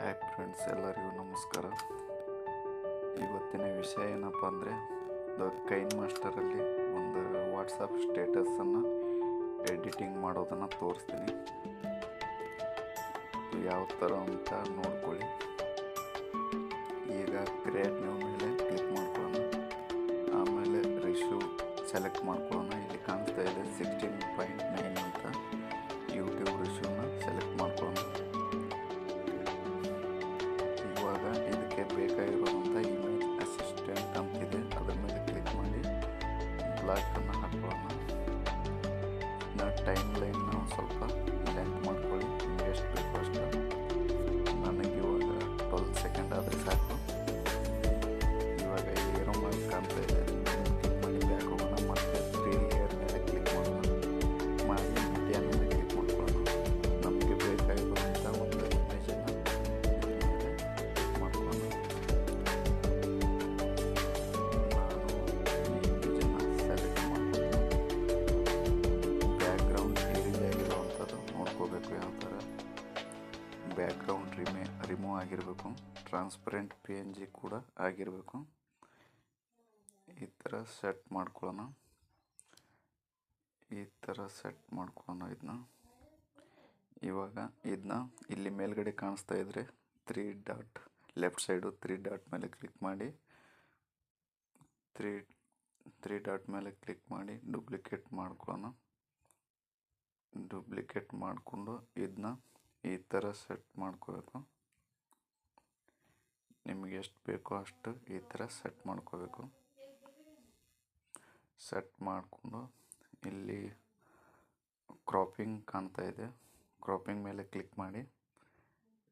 Hi friends ಎಲ್ಲರಿಗೂ ನಮಸ್ಕಾರ. ಇವತ್ತಿನ ವಿಷಯ ಏನಪ್ಪ ಅಂದರೆ, ದ ಕೈನ್ ಮಾಸ್ಟರಲ್ಲಿ ಒಂದು ವಾಟ್ಸಪ್ ಸ್ಟೇಟಸನ್ನು ಎಡಿಟಿಂಗ್ ಮಾಡೋದನ್ನು ತೋರಿಸ್ತೀನಿ. ಯಾವ ಥರ ಅಂತ ನೋಡ್ಕೊಳ್ಳಿ. ಈಗ ಕ್ರಿಯೇಟ್ ನೀವು ಮೇಲೆ ಕ್ಲಿಕ್ ಮಾಡ್ಕೊಳ್ಳೋಣ. ಆಮೇಲೆ ರಿಶ್ಯೂ ಸೆಲೆಕ್ಟ್ ಮಾಡ್ಕೊಳ್ಳೋಣ. ಇಲ್ಲಿ ಬ್ಯಾಕ್ಗ್ರೌಂಡ್ ರಿಮೇ ರಿಮೂವ್ ಆಗಿರಬೇಕು. ಟ್ರಾನ್ಸ್ಪರೆಂಟ್ ಪಿ ಎನ್ ಜಿ ಕೂಡ ಆಗಿರಬೇಕು. ಈ ಥರ ಸೆಟ್ ಮಾಡ್ಕೊಳ್ಳೋಣ. ಈ ಥರ ಸೆಟ್ ಮಾಡ್ಕೊಳ್ಳೋಣ ಇದನ್ನ ಇವಾಗ ಇದನ್ನ ಇಲ್ಲಿ ಮೇಲ್ಗಡೆ ಕಾಣಿಸ್ತಾ ಇದ್ರೆ three dot left side three dot ಮೇಲೆ ಕ್ಲಿಕ್ ಮಾಡಿ. ತ್ರೀ ತ್ರೀ ಡಾಟ್ ಮೇಲೆ ಕ್ಲಿಕ್ ಮಾಡಿ ಡೂಪ್ಲಿಕೇಟ್ ಮಾಡ್ಕೊಳ್ಳೋಣ. ಡೂಪ್ಲಿಕೇಟ್ ಮಾಡಿಕೊಂಡು ಇದನ್ನ ಈ ಥರ ಸೆಟ್ ಮಾಡ್ಕೋಬೇಕು. ನಿಮಗೆ ಎಷ್ಟು ಬೇಕೋ ಅಷ್ಟು ಈ ಥರ ಸೆಟ್ ಮಾಡ್ಕೋಬೇಕು. ಸೆಟ್ ಮಾಡಿಕೊಂಡು ಇಲ್ಲಿ ಕ್ರಾಪಿಂಗ್ ಕಾಣ್ತಾ ಇದೆ. ಕ್ರಾಪಿಂಗ್ ಮೇಲೆ ಕ್ಲಿಕ್ ಮಾಡಿ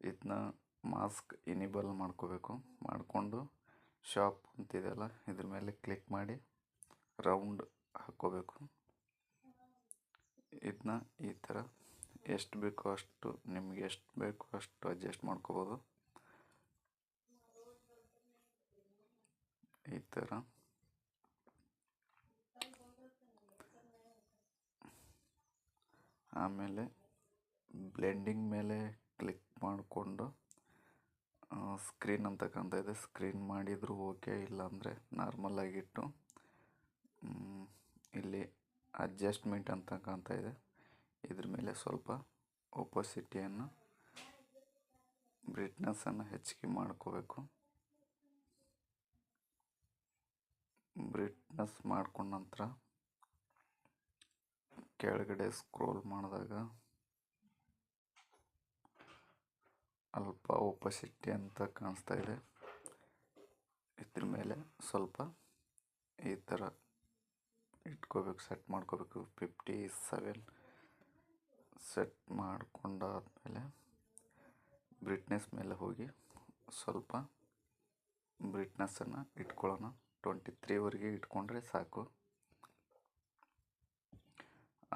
ಇದನ್ನ ಮಾಸ್ಕ್ ಇನಿಬಲ್ ಮಾಡ್ಕೋಬೇಕು. ಮಾಡಿಕೊಂಡು ಶಾಪ್ ಅಂತಿದೆಯಲ್ಲ, ಇದ್ರ ಮೇಲೆ ಕ್ಲಿಕ್ ಮಾಡಿ ರೌಂಡ್ ಹಾಕ್ಕೋಬೇಕು ಇದನ್ನ ಈ ಥರ ಎಷ್ಟು ಬೇಕೋ ಅಷ್ಟು, ನಿಮ್ಗೆ ಎಷ್ಟು ಬೇಕೋ ಅಷ್ಟು ಅಡ್ಜಸ್ಟ್ ಮಾಡ್ಕೋಬೋದು. ಈ ಥರ. ಆಮೇಲೆ ಬ್ಲೆಂಡಿಂಗ್ ಮೇಲೆ ಕ್ಲಿಕ್ ಮಾಡಿಕೊಂಡು ಸ್ಕ್ರೀನ್ ಅಂತ ಕಾಣ್ತಾ ಇದೆ. ಸ್ಕ್ರೀನ್ ಮಾಡಿದರೂ ಓಕೆ ಇಲ್ಲಾಂದರೆ ನಾರ್ಮಲ್ ಆಗಿಟ್ಟು ಇಲ್ಲಿ ಅಡ್ಜಸ್ಟ್ಮೆಂಟ್ ಅಂತ ಕಾಣ್ತಾ ಇದೆ. ಇದ್ರ ಮೇಲೆ ಸ್ವಲ್ಪ ಒಪೋಸಿಟಿಯನ್ನು ಬ್ರಿಟ್ನೆಸ್ಸನ್ನು ಹೆಚ್ಚಿಗೆ ಮಾಡ್ಕೋಬೇಕು. ಬ್ರಿಟ್ನೆಸ್ ಮಾಡ್ಕೊಂಡ ನಂತರ ಕೆಳಗಡೆ ಸ್ಕ್ರೋಲ್ ಮಾಡಿದಾಗ ಅಲ್ಪ ಒಪಸಿಟಿ ಅಂತ ಕಾಣಿಸ್ತಾ ಇದೆ. ಇದ್ರ ಮೇಲೆ ಸ್ವಲ್ಪ ಈ ಥರ ಇಟ್ಕೋಬೇಕು ಸೆಟ್ ಮಾಡ್ಕೋಬೇಕು. ಫಿಫ್ಟಿ ಸೆವೆನ್ ಸೆಟ್ ಮಾಡ್ಕೊಂಡಾದ್ಮೇಲೆ ಬ್ರಿಟ್ನೆಸ್ ಮೇಲೆ ಹೋಗಿ ಸ್ವಲ್ಪ ಬ್ರಿಟ್ನೆಸ್ಸನ್ನು ಇಟ್ಕೊಳ್ಳೋಣ. ಟ್ವೆಂಟಿ ತ್ರೀವರೆಗೆ ಇಟ್ಕೊಂಡ್ರೆ ಸಾಕು.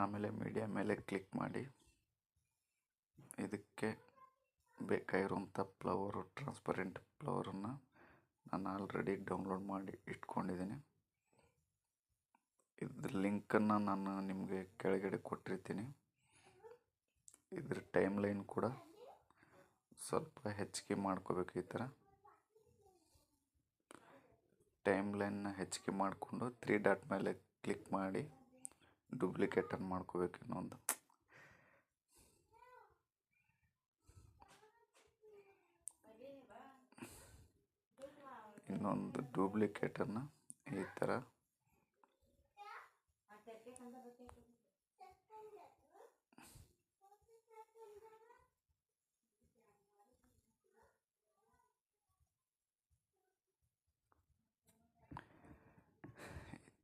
ಆಮೇಲೆ ಮೀಡಿಯಾ ಮೇಲೆ ಕ್ಲಿಕ್ ಮಾಡಿ. ಇದಕ್ಕೆ ಬೇಕಾಗಿರುವಂಥ ಫ್ಲವರು ಟ್ರಾನ್ಸ್ಪರೆಂಟ್ ಫ್ಲವರನ್ನು ನಾನು ಆಲ್ರೆಡಿ ಡೌನ್ಲೋಡ್ ಮಾಡಿ ಇಟ್ಕೊಂಡಿದ್ದೀನಿ. ಇದ್ರ ಲಿಂಕನ್ನು ನಾನು ನಿಮಗೆ ಕೆಳಗಡೆ ಕೊಟ್ಟಿರ್ತೀನಿ. ಇದ್ರ ಟೈಮ್ ಲೈನ್ ಕೂಡ ಸ್ವಲ್ಪ ಹೆಚ್ಚಿಗೆ ಮಾಡ್ಕೋಬೇಕು ಈ ಥರ. ಟೈಮ್ ಲೈನ್ನ ಹೆಚ್ಚಿಗೆ ಮಾಡಿಕೊಂಡು ತ್ರೀ ಡಾಟ್ ಮೇಲೆ ಕ್ಲಿಕ್ ಮಾಡಿ ಡೂಪ್ಲಿಕೇಟನ್ನು ಮಾಡ್ಕೋಬೇಕು ಇನ್ನೊಂದು ಇನ್ನೊಂದು ಡೂಪ್ಲಿಕೇಟನ್ನು ಈ ಥರ.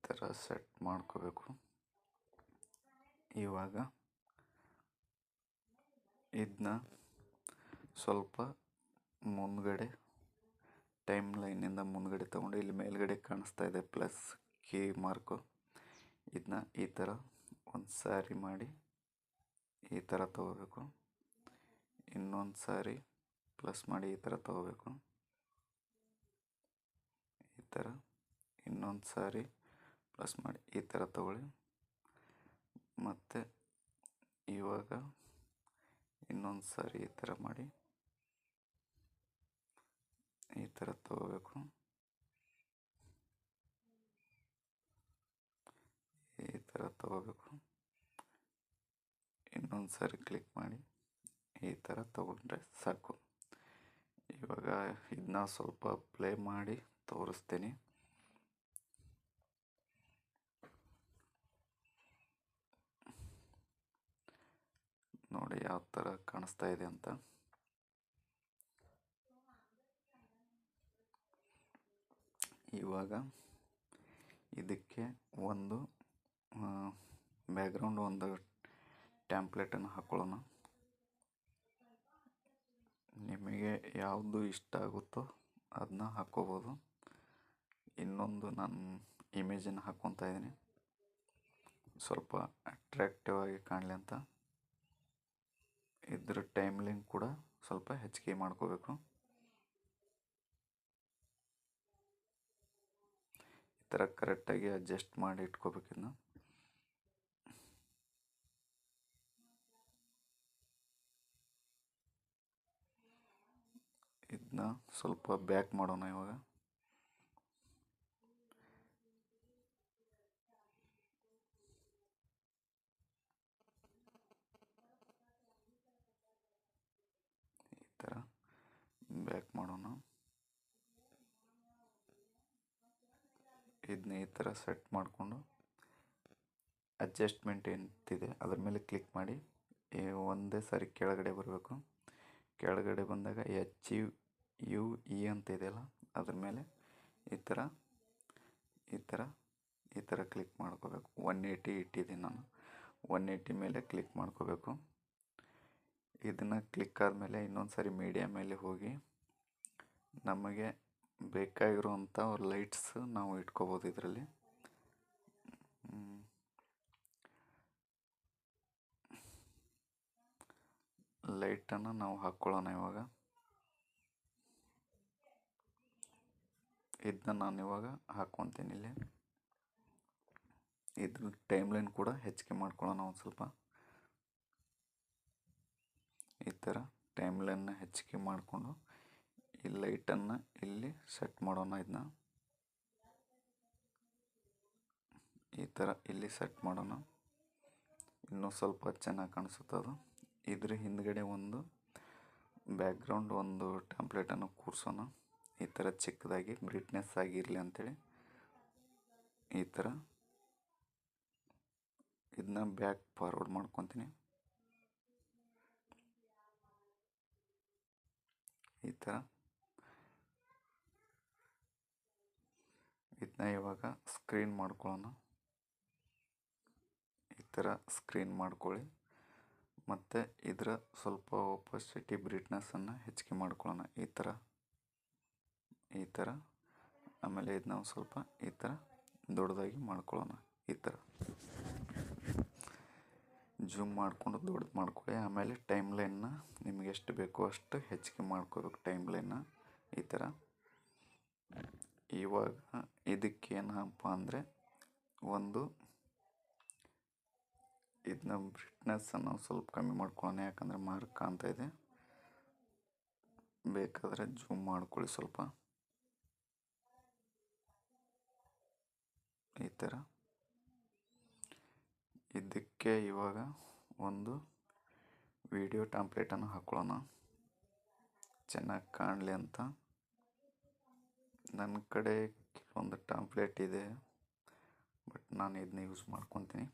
ಥರ ಸೆಟ್ ಮಾಡ್ಕೋಬೇಕು. ಇವಾಗ ಇದನ್ನ ಸ್ವಲ್ಪ ಮುಂದ್ಗಡೆ ಟೈಮ್ ಲೈನಿಂದ ಮುಂದ್ಗಡೆ ತೊಗೊಂಡು ಇಲ್ಲಿ ಮೇಲ್ಗಡೆ ಕಾಣಿಸ್ತಾ ಇದೆ ಪ್ಲಸ್ ಕೀ ಮಾರ್ಕು ಇದನ್ನ ಈ ಥರ ಒಂದು ಸಾರಿ ಮಾಡಿ ಈ ಥರ ತಗೋಬೇಕು. ಇನ್ನೊಂದು ಸಾರಿ ಪ್ಲಸ್ ಮಾಡಿ ಈ ಥರ ತಗೋಬೇಕು. ಈ ಥರ ಇನ್ನೊಂದು ಸಾರಿ ಪ್ಲಸ್ ಮಾಡಿ ಈ ಥರ ತಗೊಳ್ಳಿ. ಮತ್ತು ಇವಾಗ ಇನ್ನೊಂದು ಸಾರಿ ಈ ಥರ ಮಾಡಿ. ಈ ಥರ ತಗೋಬೇಕು. ಈ ಥರ ತಗೋಬೇಕು. ಇನ್ನೊಂದು ಸಾರಿ ಕ್ಲಿಕ್ ಮಾಡಿ ಈ ಥರ ತಗೊಂಡ್ರೆ ಸಾಕು. ಇವಾಗ ಇದನ್ನ ಸ್ವಲ್ಪ ಪ್ಲೇ ಮಾಡಿ ತೋರಿಸ್ತೀನಿ. ನೋಡಿ ಯಾವ ಥರ ಕಾಣಿಸ್ತಾ ಇದೆ ಅಂತ. ಇವಾಗ ಇದಕ್ಕೆ ಒಂದು ಬ್ಯಾಕ್ಗ್ರೌಂಡ್ ಒಂದು ಟ್ಯಾಂಪ್ಲೆಟನ್ನು ಹಾಕೊಳ್ಳೋಣ. ನಿಮಗೆ ಯಾವುದು ಇಷ್ಟ ಆಗುತ್ತೋ ಅದನ್ನ ಹಾಕ್ಕೋಬೋದು ಇನ್ನೊಂದು ನಾನು ಇಮೇಜನ್ನು ಹಾಕ್ಕೊತಾ ಇದ್ದೀನಿ. ಸ್ವಲ್ಪ ಅಟ್ರ್ಯಾಕ್ಟಿವ್ ಆಗಿ ಕಾಣಲಿ ಅಂತ. ಇದ್ರ ಟೈಮ್ ಲಿಂಕ್ ಕೂಡ ಸ್ವಲ್ಪ ಹೆಚ್ಚಿಗೆ ಮಾಡ್ಕೋಬೇಕು. ಈ ಥರ ಕರೆಕ್ಟಾಗಿ ಅಡ್ಜಸ್ಟ್ ಮಾಡಿ ಇಟ್ಕೋಬೇಕು ಇನ್ನು ಇದನ್ನ ಸ್ವಲ್ಪ ಬ್ಯಾಕ್ ಮಾಡೋಣ ಇವಾಗ ಈ ಥರ ಬ್ಯಾಕ್ ಮಾಡೋಣ. ಇದನ್ನ ಈ ಥರ ಸೆಟ್ ಮಾಡಿಕೊಂಡು ಅಡ್ಜಸ್ಟ್ಮೆಂಟ್ ಎಂತಿದೆ ಅದ್ರ ಮೇಲೆ ಕ್ಲಿಕ್ ಮಾಡಿ. ಒಂದೇ ಸಾರಿ ಕೆಳಗಡೆ ಬರಬೇಕು. ಕೆಳಗಡೆ ಬಂದಾಗ ಎಚ್ ಯು ಯು ಇ ಅಂತ ಇದೆಯಲ್ಲ, ಅದ್ರ ಮೇಲೆ ಈ ಥರ ಈ ಥರ ಈ ಥರ ಕ್ಲಿಕ್ ಮಾಡ್ಕೋಬೇಕು. ಒನ್ ಏಯ್ಟಿ ಇಟ್ಟಿದ್ದೀನಿ ನಾನು. ಒನ್ ಏಯ್ಟಿ ಮೇಲೆ ಕ್ಲಿಕ್ ಮಾಡ್ಕೋಬೇಕು. ಇದನ್ನು ಕ್ಲಿಕ್ ಆದಮೇಲೆ ಇನ್ನೊಂದು ಸಾರಿ ಮೀಡಿಯಾ ಮೇಲೆ ಹೋಗಿ ನಮಗೆ ಬೇಕಾಗಿರುವಂಥ ಲೈಟ್ಸ್ ನಾವು ಇಟ್ಕೋಬೋದು ಇದರಲ್ಲಿ. ಲೈಟನ್ನು ನಾವು ಹಾಕ್ಕೊಳ್ಳೋಣ ಇವಾಗ. ಇದನ್ನ ನಾನು ಇವಾಗ ಹಾಕ್ಕೊತೀನಿ ಇಲ್ಲಿ. ಇದ್ರ ಟೈಮ್ ಲೈನ್ ಕೂಡ ಹೆಚ್ಚಿಗೆ ಮಾಡ್ಕೊಳ್ಳೋಣ ಒಂದು ಸ್ವಲ್ಪ. ಈ ಥರ ಟೈಮ್ ಲೈನ್ನ ಹೆಚ್ಚಿಗೆ ಮಾಡಿಕೊಂಡು ಈ ಲೈಟನ್ನು ಇಲ್ಲಿ ಸೆಟ್ ಮಾಡೋಣ ಇದನ್ನ ಈ ಥರ ಇಲ್ಲಿ ಸೆಟ್ ಮಾಡೋಣ. ಇನ್ನೂ ಸ್ವಲ್ಪ ಚೆನ್ನಾಗಿ ಕಾಣಿಸುತ್ತೆ ಅದು. ಇದ್ರ ಹಿಂದ್ಗಡೆ ಒಂದು ಬ್ಯಾಕ್ಗ್ರೌಂಡ್ ಒಂದು ಟೆಂಪ್ಲೇಟನ್ನು ಕೂರಿಸೋಣ. ಈ ಥರ ಚಿಕ್ಕದಾಗಿ ಬ್ರೈಟ್ನೆಸ್ ಆಗಿರಲಿ ಅಂಥೇಳಿ ಈ ಥರ. ಇದನ್ನ ಬ್ಯಾಕ್ ಫಾರ್ವರ್ಡ್ ಮಾಡ್ಕೊತೀನಿ. ಈ ಥರ. ಇದನ್ನ ಇವಾಗ ಸ್ಕ್ರೀನ್ ಮಾಡ್ಕೊಳ್ಳೋಣ ಈ ಥರ ಸ್ಕ್ರೀನ್ ಮಾಡ್ಕೊಳ್ಳಿ. ಮತ್ತು ಇದರ ಸ್ವಲ್ಪ ಒಪಾಸಿಟಿ ಬ್ರಿಟ್ನೆಸ್ಸನ್ನು ಹೆಚ್ಚಿಗೆ ಮಾಡ್ಕೊಳ್ಳೋಣ ಈ ಥರ ಈ ಥರ ಆಮೇಲೆ ಇದನ್ನ ನಾವು ಸ್ವಲ್ಪ ಈ ಥರ ದೊಡ್ಡದಾಗಿ ಮಾಡ್ಕೊಳ್ಳೋಣ ಈ ಥರ ಜೂಮ್ ಮಾಡಿಕೊಂಡು ದೊಡ್ಡದು ಮಾಡ್ಕೊಳ್ಳಿ. ಆಮೇಲೆ ಟೈಮ್ ಲೈನ್ನ ನಿಮಗೆ ಎಷ್ಟು ಬೇಕೋ ಅಷ್ಟು ಹೆಚ್ಚಿಗೆ ಮಾಡ್ಕೋಬೇಕು. ಟೈಮ್ ಲೈನ್ನ ಈ ಥರ ಇವಾಗ ಇದಕ್ಕೇನಪ್ಪ ಅಂದರೆ ಒಂದು, ಇದನ್ನ ಬ್ರಿಟ್ನೆಸ್ಸನ್ನು ಸ್ವಲ್ಪ ಕಮ್ಮಿ ಮಾಡ್ಕೊಳ್ಳೋಣ, ಯಾಕಂದರೆ ಮಾರ್ಕ್ ಕಾಣ್ತಾ ಇದೆ. ಬೇಕಾದರೆ ಜೂಮ್ ಮಾಡ್ಕೊಳ್ಳಿ ಸ್ವಲ್ಪ. ಈ ಥರ. ಇದಕ್ಕೆ ಇವಾಗ ಒಂದು ವಿಡಿಯೋ ಟೆಂಪ್ಲೇಟನ್ನು ಹಾಕೊಳ್ಳೋಣ. ಚೆನ್ನಾಗಿ ಕಾಣಲಿ ಅಂತ. ನನ್ನ ಕಡೆ ಕೆಲವೊಂದು ಟೆಂಪ್ಲೇಟ್ ಇದೆ ಬಟ್ ನಾನು ಇದನ್ನ ಯೂಸ್ ಮಾಡ್ಕೊತೀನಿ.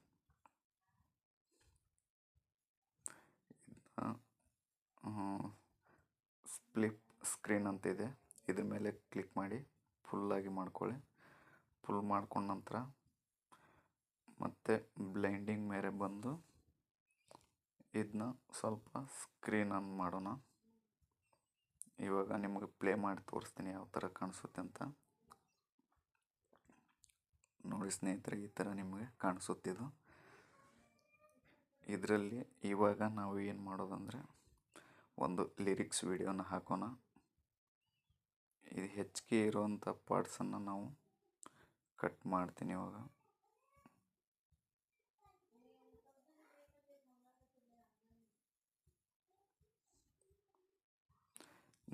ಸ್ಪ್ಲಿಪ್ ಸ್ಕ್ರೀನ್ ಅಂತ ಇದೆ. ಇದ್ರ ಮೇಲೆ ಕ್ಲಿಕ್ ಮಾಡಿ ಫುಲ್ಲಾಗಿ ಮಾಡ್ಕೊಳ್ಳಿ. ಫುಲ್ ಮಾಡ್ಕೊಂಡ ನಂತರ ಮತ್ತು ಬ್ಲೈಂಡಿಂಗ್ ಮೇಲೆ ಬಂದು ಇದನ್ನ ಸ್ವಲ್ಪ ಸ್ಕ್ರೀನ್ ಆನ್ ಮಾಡೋಣ. ಇವಾಗ ನಿಮಗೆ ಪ್ಲೇ ಮಾಡಿ ತೋರಿಸ್ತೀನಿ ಯಾವ ಥರ ಕಾಣಿಸುತ್ತೆ ಅಂತ. ನೋಡಿ ಸ್ನೇಹಿತರೆ, ಈ ಥರ ನಿಮಗೆ ಕಾಣಿಸುತ್ತಿದ್ದು ಇದರಲ್ಲಿ ಇವಾಗ ನಾವು ಏನು ಮಾಡೋದಂದರೆ, ಒಂದು ಲಿರಿಕ್ಸ್ ವಿಡಿಯೋನ ಹಾಕೋಣ. ಇದು ಹೆಚ್ಚಿಗೆ ಇರುವಂಥ ಪಾರ್ಟ್ಸನ್ನು ನಾವು ಕಟ್ ಮಾಡ್ತೀನಿ ಇವಾಗ.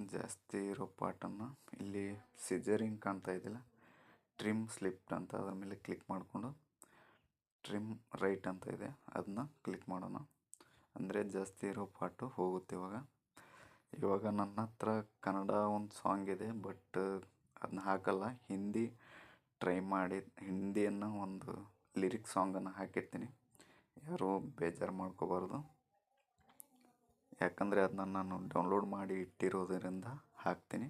ಜಾಸ್ತಿ ಇರೋ ಪಾರ್ಟನ್ನು ಇಲ್ಲಿ ಸಿಜರಿಂಗ್ ಕಾಣ್ತಾ ಇದೆಯಲ್ಲ ಟ್ರಿಮ್ ಸ್ಲಿಪ್ಟ್ ಅಂತ ಅದ್ರ ಮೇಲೆ ಕ್ಲಿಕ್ ಮಾಡಿಕೊಂಡು ಟ್ರಿಮ್ ರೈಟ್ ಅಂತ ಇದೆ. ಅದನ್ನ ಕ್ಲಿಕ್ ಮಾಡೋಣ. ಅಂದರೆ ಜಾಸ್ತಿ ಇರೋ ಪಾರ್ಟು ಹೋಗುತ್ತೆ ಇವಾಗ. ಇವಾಗ ನನ್ನ ಹತ್ರ ಕನ್ನಡ ಒಂದು ಸಾಂಗ್ ಇದೆ, ಬಟ್ ಅದನ್ನ ಹಾಕಲ್ಲ. ಹಿಂದಿ ಟ್ರೈ ಮಾಡಿ, ಹಿಂದಿಯನ್ನು ಒಂದು ಲಿರಿಕ್ ಸಾಂಗನ್ನು ಹಾಕಿರ್ತೀನಿ. ಯಾರೂ ಬೇಜಾರು ಮಾಡ್ಕೋಬಾರ್ದು. ಯಾಕಂದರೆ ಅದನ್ನ ನಾನು ಡೌನ್ಲೋಡ್ ಮಾಡಿ ಇಟ್ಟಿರೋದರಿಂದ ಹಾಕ್ತೀನಿ.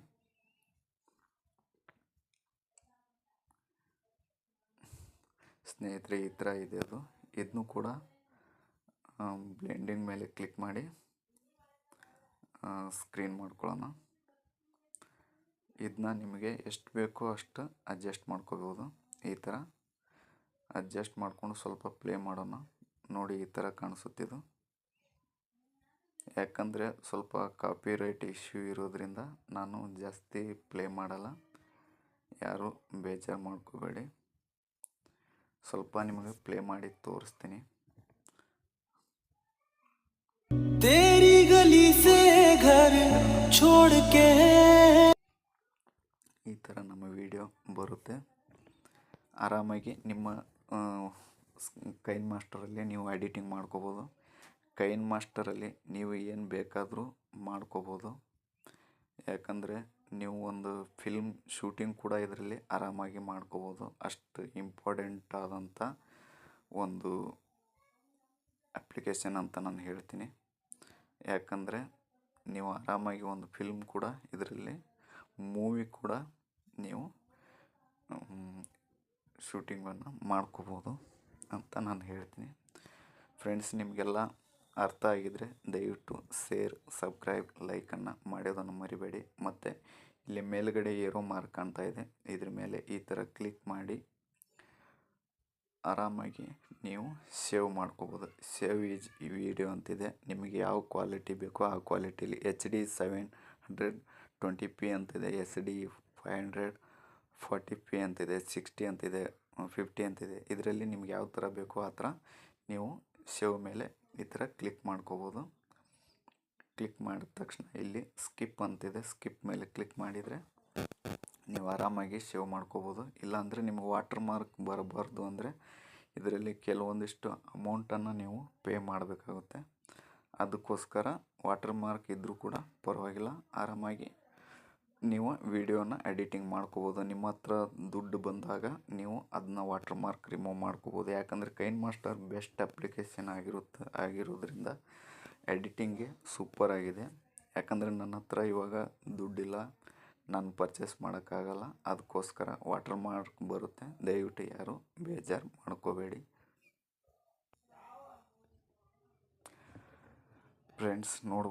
ಸ್ನೇಹಿತರೆ, ಈ ಥರ ಇದೆ ಅದು. ಇದನ್ನು ಕೂಡ ಬ್ಲೆಂಡಿಂಗ್ ಮೇಲೆ ಕ್ಲಿಕ್ ಮಾಡಿ ಸ್ಕ್ರೀನ್ ಮಾಡ್ಕೊಳ್ಳೋಣ. ಇದನ್ನ ನಿಮಗೆ ಎಷ್ಟು ಬೇಕೋ ಅಷ್ಟು ಅಡ್ಜಸ್ಟ್ ಮಾಡ್ಕೋಬೋದು. ಈ ಥರ. ಅಡ್ಜಸ್ಟ್ ಮಾಡಿಕೊಂಡು ಸ್ವಲ್ಪ ಪ್ಲೇ ಮಾಡೋಣ. ನೋಡಿ ಈ ಥರ ಕಾಣಿಸುತ್ತಿದ್ದು ಯಾಕಂದರೆ ಸ್ವಲ್ಪ ಕಾಪಿ ರೈಟ್ ಇಶ್ಯೂ ಇರೋದ್ರಿಂದ ನಾನು ಜಾಸ್ತಿ ಪ್ಲೇ ಮಾಡಲ್ಲ ಯಾರು ಬೇಜಾರು ಮಾಡ್ಕೋಬೇಡಿ ಸ್ವಲ್ಪ ನಿಮಗೆ ಪ್ಲೇ ಮಾಡಿ ತೋರಿಸ್ತೀನಿ तेरी गली से घर छोड़ के ಈ ಥರ ನಮ್ಮ ವಿಡಿಯೋ ಬರುತ್ತೆ ಆರಾಮಾಗಿ ನಿಮ್ಮ ಕೈನ್ ಮಾಸ್ಟರಲ್ಲಿ ನೀವು ಎಡಿಟಿಂಗ್ ಮಾಡ್ಕೋಬೋದು ಕೈನ್ ಮಾಸ್ಟರಲ್ಲಿ ನೀವು ಏನು ಬೇಕಾದರೂ ಮಾಡ್ಕೋಬೋದು. ಯಾಕಂದರೆ ನೀವು ಒಂದು ಫಿಲ್ಮ್ ಶೂಟಿಂಗ್ ಕೂಡ ಇದರಲ್ಲಿ ಆರಾಮಾಗಿ ಮಾಡ್ಕೋಬೋದು. ಅಷ್ಟು ಇಂಪಾರ್ಟೆಂಟ್ ಆದಂಥ ಒಂದು ಅಪ್ಲಿಕೇಶನ್ ಅಂತ ನಾನು ಹೇಳ್ತೀನಿ. ಯಾಕಂದರೆ ನೀವು ಆರಾಮಾಗಿ ಒಂದು ಫಿಲ್ಮ್ ಕೂಡ ಇದರಲ್ಲಿ ಮೂವಿ ಕೂಡ ನೀವು ಶೂಟಿಂಗನ್ನು ಮಾಡ್ಕೋಬೋದು ಅಂತ ನಾನು ಹೇಳ್ತೀನಿ. ಫ್ರೆಂಡ್ಸ್ ನಿಮಗೆಲ್ಲ ಅರ್ಥ ಆಗಿದ್ದರೆ ದಯವಿಟ್ಟು ಸೇರ್ ಸಬ್ಸ್ಕ್ರೈಬ್ ಲೈಕನ್ನು ಮಾಡೋದನ್ನು ಮರಿಬೇಡಿ. ಮತ್ತು ಇಲ್ಲಿ ಮೇಲುಗಡೆ ಏರೋ ಮಾರ್ಕ್ ಕಾಣ್ತಾ ಇದೆ. ಇದ್ರ ಮೇಲೆ ಈ ಥರ ಕ್ಲಿಕ್ ಮಾಡಿ ಆರಾಮಾಗಿ ನೀವು ಸೇವ್ ಮಾಡ್ಕೋಬೋದು. ಸೇವ್ ಈಜ್ ವಿಡಿಯೋ ಅಂತಿದೆ. ನಿಮಗೆ ಯಾವ ಕ್ವಾಲಿಟಿ ಬೇಕೋ ಆ ಕ್ವಾಲಿಟಿಲಿ H D seven hundred twenty P ಅಂತಿದೆ. S D five hundred forty P ಅಂತಿದೆ. ಸಿಕ್ಸ್ಟಿ ಅಂತಿದೆ. ಫಿಫ್ಟಿ ಅಂತಿದೆ. ಇದರಲ್ಲಿ ನಿಮ್ಗೆ ಯಾವ ಥರ ಬೇಕೋ ಆ ಥರ ನೀವು ಸೇವ್ ಮೇಲೆ ಈ ಥರ ಕ್ಲಿಕ್ ಮಾಡ್ಕೋಬೋದು. ಕ್ಲಿಕ್ ಮಾಡಿದ ತಕ್ಷಣ ಇಲ್ಲಿ ಸ್ಕಿಪ್ ಅಂತಿದೆ. ಸ್ಕಿಪ್ ಮೇಲೆ ಕ್ಲಿಕ್ ಮಾಡಿದರೆ ನೀವು ಆರಾಮಾಗಿ ಸೇವ್ ಮಾಡ್ಕೋಬೋದು. ಇಲ್ಲಾಂದರೆ ನಿಮಗೆ ವಾಟರ್ ಮಾರ್ಕ್ ಬರಬಾರ್ದು ಅಂದರೆ ಇದರಲ್ಲಿ ಕೆಲವೊಂದಿಷ್ಟು ಅಮೌಂಟನ್ನು ನೀವು ಪೇ ಮಾಡಬೇಕಾಗುತ್ತೆ. ಅದಕ್ಕೋಸ್ಕರ ವಾಟರ್ ಮಾರ್ಕ್ ಇದ್ದರೂ ಕೂಡ ಪರವಾಗಿಲ್ಲ. ಆರಾಮಾಗಿ ನೀವು ವಿಡಿಯೋನ ಎಡಿಟಿಂಗ್ ಮಾಡ್ಕೋಬೋದು. ನಿಮ್ಮ ಹತ್ರ ದುಡ್ಡು ಬಂದಾಗ ನೀವು ಅದನ್ನ ವಾಟರ್ ಮಾರ್ಕ್ ರಿಮೂವ್ ಮಾಡ್ಕೋಬೋದು. ಯಾಕಂದರೆ ಕೈನ್ ಮಾಸ್ಟರ್ ಬೆಸ್ಟ್ ಅಪ್ಲಿಕೇಶನ್ ಆಗಿರುತ್ತೆ ಆಗಿರೋದ್ರಿಂದ ಎಡಿಟಿಂಗ್ಗೆ ಸೂಪರ್ ಆಗಿದೆ. ಯಾಕಂದರೆ ನನ್ನ ಹತ್ರ ಇವಾಗ ದುಡ್ಡಿಲ್ಲ. ನಾನು ಪರ್ಚೇಸ್ ಮಾಡೋಕ್ಕಾಗಲ್ಲ. ಅದಕ್ಕೋಸ್ಕರ ವಾಟರ್ ಮಾರ್ಕ್ ಬರುತ್ತೆ. ದಯವಿಟ್ಟು ಯಾರು ಬೇಜಾರು ಮಾಡ್ಕೋಬೇಡಿ. ಫ್ರೆಂಡ್ಸ್ ನೋಡ್ಬೋದು